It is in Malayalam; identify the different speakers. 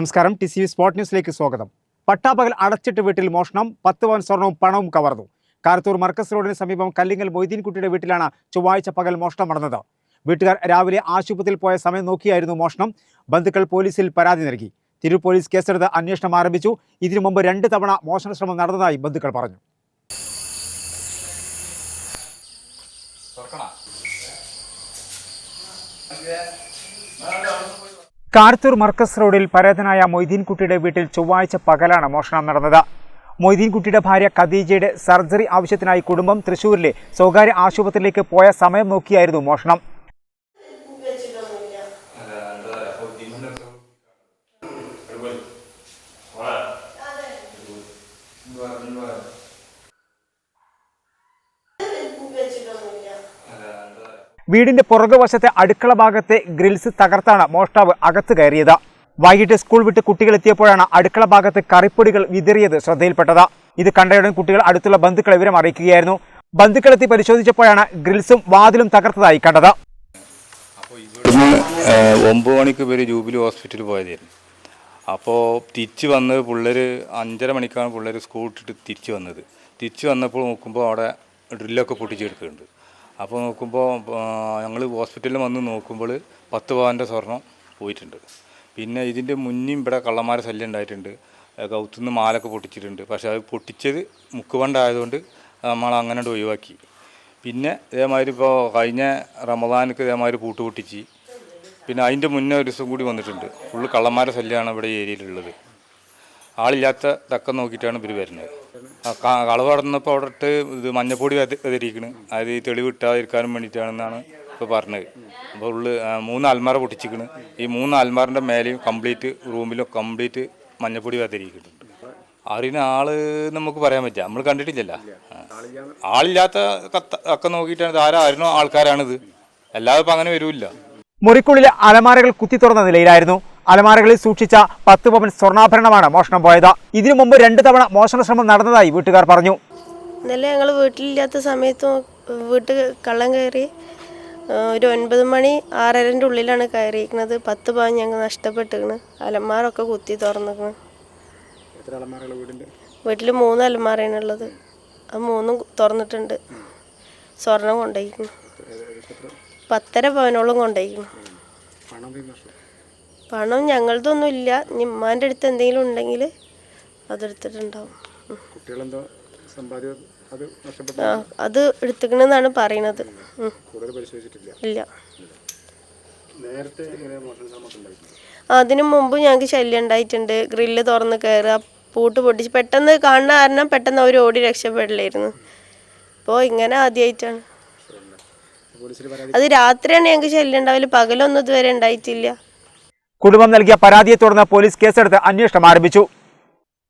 Speaker 1: നമസ്കാരം. ടി സി വി സ്പോട്ട് ന്യൂസിലേക്ക് സ്വാഗതം. പട്ടാപകൽ അടച്ചിട്ട് വീട്ടിൽ മോഷണം പത്ത് പവൻ സ്വർണവും പണവും കവർന്നു. കാരത്തൂർ മർക്കസ് റോഡിന് സമീപം കല്ലിങ്ങൽ മൊയ്തീൻകുട്ടിയുടെ വീട്ടിലാണ് ചൊവ്വാഴ്ച പകൽ മോഷണം നടന്നത്. വീട്ടുകാർ രാവിലെ ആശുപത്രിയിൽ പോയ സമയം നോക്കിയായിരുന്നു മോഷണം. ബന്ധുക്കൾ പോലീസിൽ പരാതി നൽകി. തിരൂർ പോലീസ് കേസെടുത്ത് അന്വേഷണം ആരംഭിച്ചു. ഇതിനു മുമ്പ് രണ്ട് തവണ മോഷണ ശ്രമം നടന്നതായി ബന്ധുക്കൾ പറഞ്ഞു. കാരത്തൂർ മർക്കസ് റോഡിൽ പരേതനായ മൊയ്തീൻകുട്ടിയുടെ വീട്ടിൽ ചൊവ്വാഴ്ച പകലാണ് മോഷണം നടന്നത്. മൊയ്തീൻകുട്ടിയുടെ ഭാര്യ ഖദീജയുടെ സർജറി ആവശ്യത്തിനായി കുടുംബം തൃശൂരിലെ സ്വകാര്യ ആശുപത്രിയിലേക്ക് പോയ സമയം നോക്കിയായിരുന്നു മോഷണം. വീടിന്റെ പുറകുവശത്തെ അടുക്കള ഭാഗത്തെ ഗ്രിൽസ് തകർത്താണ് മോഷ്ടാവ് അകത്ത് കയറിയത്. വൈകിട്ട് സ്കൂൾ വിട്ട് കുട്ടികൾ എത്തിയപ്പോഴാണ് അടുക്കള ഭാഗത്ത് കറിപ്പൊടികൾ വിതറിയത് ശ്രദ്ധയിൽപ്പെട്ടത്. ഇത് കണ്ടയുടൻ കുട്ടികൾ അടുത്തുള്ള ബന്ധുക്കളെ വിവരം അറിയിക്കുകയായിരുന്നു. ബന്ധുക്കളെത്തി പരിശോധിച്ചപ്പോഴാണ് ഗ്രിൽസും വാതിലും തകർത്തതായി കണ്ടത്.
Speaker 2: ഒമ്പത് മണിക്ക് പേര് ജൂബിലി ഹോസ്പിറ്റലിൽ പോയതായിരുന്നു. അപ്പോൾ തിരിച്ചു വന്ന് പിള്ളേർ അഞ്ചര മണിക്കാണ് പിള്ളേർ സ്കൂൾ ഇട്ടിട്ട് തിരിച്ചു വന്നത്. തിരിച്ചു വന്നപ്പോൾ നോക്കുമ്പോൾ അവിടെ ഡ്രില്ലൊക്കെ പൊട്ടിച്ചെടുക്കുന്നുണ്ട്. അപ്പോൾ നോക്കുമ്പോൾ ഞങ്ങൾ ഹോസ്പിറ്റലിൽ വന്ന് നോക്കുമ്പോൾ പത്ത് പവന്റെ സ്വർണം പോയിട്ടുണ്ട്. പിന്നെ ഇതിന്റെ മുന്നും ഇവിടെ കള്ളന്മാരെ ശല്യം ഉണ്ടായിട്ടുണ്ട്. കൗത്തുനിന്ന് മാലൊക്കെ പൊട്ടിച്ചിട്ടുണ്ട്. പക്ഷേ അത് പൊട്ടിച്ചത് മുക്കുവണ്ടായതുകൊണ്ട് നമ്മൾ അങ്ങനെ ഒഴിവാക്കി. പിന്നെ ഇതേമാതിരി ഇപ്പോൾ കഴിഞ്ഞ റമദാനക്ക് ഇതേമാതിരി പൂട്ട് പൊട്ടിച്ച് പിന്നെ അതിന്റെ മുന്നേ ഒരു ദിവസം കൂടി വന്നിട്ടുണ്ട്. ഫുള്ള് കള്ളന്മാരെ ശല്യമാണ് ഇവിടെ ഏരിയയിലുള്ളത്. ആളില്ലാത്ത തക്കം നോക്കിയിട്ടാണ് ഇവർ വരുന്നത്. ആ ക- കളവ് നടന്നപ്പോൾ അവിടെ ഇട്ട് ഇത് മഞ്ഞപ്പൊടി വെതിരിക്കണ് അത് ഈ തെളിവ് ഇട്ടാതിരിക്കാനും വേണ്ടിയിട്ടാണെന്നാണ് ഇപ്പോൾ പറഞ്ഞത്. അപ്പോൾ ഉള്ളു മൂന്ന് അൽമാര പൊട്ടിച്ചിക്കണ്. ഈ മൂന്ന് അൽമാറിന്റെ മേലെയും കംപ്ലീറ്റ് റൂമിലും കംപ്ലീറ്റ് മഞ്ഞപ്പൊടി വെതിരിക്കുന്നുണ്ട് അറിയുന്ന ആൾ നമുക്ക് പറയാൻ പറ്റില്ല. നമ്മൾ കണ്ടിട്ടില്ലല്ല. ആളില്ലാത്ത കത്ത ഒക്കെ നോക്കിയിട്ടാണ്. ആരായിരുന്നു ആൾക്കാരാണിത്. അല്ലാതെ ഇപ്പം അങ്ങനെ വരൂല്ല.
Speaker 1: മുറിക്കുള്ളിലെ അലമാരകൾ കുത്തി തുറന്ന നിലയിലായിരുന്നു അലമാരകളിൽ സൂക്ഷിച്ച പത്ത് പവൻ സ്വർണാഭരണമാണ് മോഷണം പോയത്. ഇതിനു മുമ്പ് രണ്ടു തവണ മോഷണ ശ്രമം നടന്നതായി വീട്ടുകാർ പറഞ്ഞു.
Speaker 3: ഇന്നലെ ഞങ്ങൾ വീട്ടിലില്ലാത്ത സമയത്ത് വീട്ടിൽ കള്ളം കയറി ഒരു ഒൻപത് മണി ആറരന്റെ ഉള്ളിലാണ് കയറിയിരിക്കുന്നത്. പത്ത് പവൻ ഞങ്ങൾ നഷ്ടപ്പെട്ടിരിക്കണ്. അലമാരൊക്കെ കുത്തി തുറന്നിരിക്കുന്നു വീട്ടിൽ മൂന്ന് അലമാരയാണ് ഉള്ളത് അത് മൂന്നും തുറന്നിട്ടുണ്ട്. സ്വർണം കൊണ്ടുപോയിരിക്കുന്നു പത്തര പവനോളം കൊണ്ടുപോയിരിക്കുന്നു പണം ഞങ്ങളതൊന്നും ഇല്ല. ഇനി ഉമ്മാന്റെ അടുത്ത് എന്തെങ്കിലും ഉണ്ടെങ്കിൽ അതെടുത്തിട്ടുണ്ടാവും. ആ അത് എടുത്തുക്കണെന്നാണ് പറയണത്. ഇല്ല. അതിനു മുമ്പ് ഞങ്ങൾക്ക് ശല്യം ഉണ്ടായിട്ടുണ്ട്. ഗ്രില്ല് തുറന്ന് കയറുക പൂട്ട് പൊട്ടിച്ച് പെട്ടെന്ന് കാണുന്ന കാരണം പെട്ടെന്ന് അവർ ഓടി രക്ഷപ്പെടില്ലായിരുന്നു. ഇപ്പോൾ ഇങ്ങനെ ആദ്യമായിട്ടാണ് അത് രാത്രിയാണ് ഞങ്ങൾക്ക് ശല്യം ഉണ്ടാവില്ല പകലൊന്നും ഇതുവരെ ഉണ്ടായിട്ടില്ല.
Speaker 1: കുടുംബം നൽകിയ പരാതിയെ തുടർന്ന് പോലീസ് കേസെടുത്ത് അന്വേഷണം ആരംഭിച്ചു.